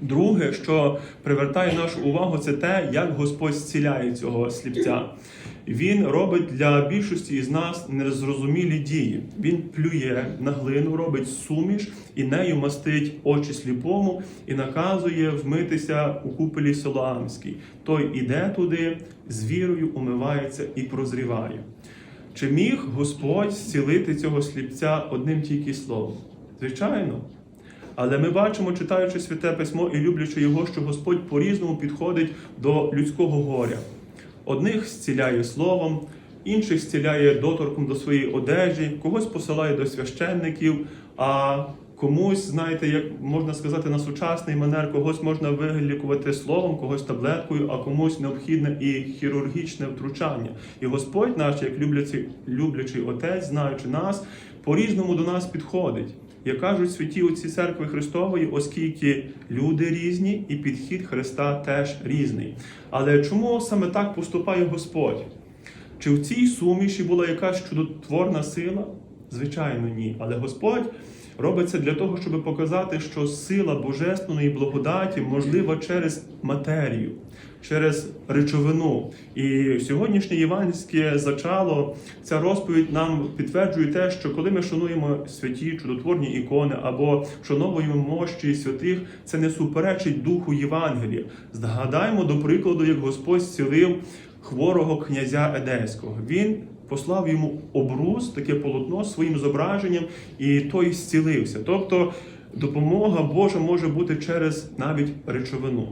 Друге, що привертає нашу увагу, це те, як Господь зціляє цього сліпця. Він робить для більшості із нас незрозумілі дії. Він плює на глину, робить суміш і нею мастить очі сліпому і наказує вмитися у куполі Солоамській. Той іде туди, з вірою умивається і прозріває. Чи міг Господь зцілити цього сліпця одним тільки словом? Звичайно. Але ми бачимо, читаючи святе письмо і люблячи його, що Господь по-різному підходить до людського горя. Одних зціляє словом, інших зціляє доторком до своєї одежі, когось посилає до священників, а комусь, знаєте, як можна сказати, на сучасний манер, когось можна вилікувати словом, когось таблеткою, а комусь необхідне і хірургічне втручання. І Господь наш, як люблячий, люблячий отець, знаючи нас, по-різному до нас підходить. Як кажуть святі отці церкви Христової, оскільки люди різні, і підхід Христа теж різний. Але чому саме так поступає Господь? Чи в цій суміші була якась чудотворна сила? Звичайно, ні. Але Господь робить це для того, щоб показати, що сила божественної благодаті можлива через матерію, через речовину. І сьогоднішнє євангельське зачало, ця розповідь нам підтверджує те, що коли ми шануємо святі чудотворні ікони або вшановуємо мощі святих, це не суперечить духу Євангелія. Згадаємо до прикладу, як Господь зцілив хворого князя Едеського. Він послав йому обрус, таке полотно своїм зображенням, і той зцілився. Тобто допомога Божа може бути через навіть речовину.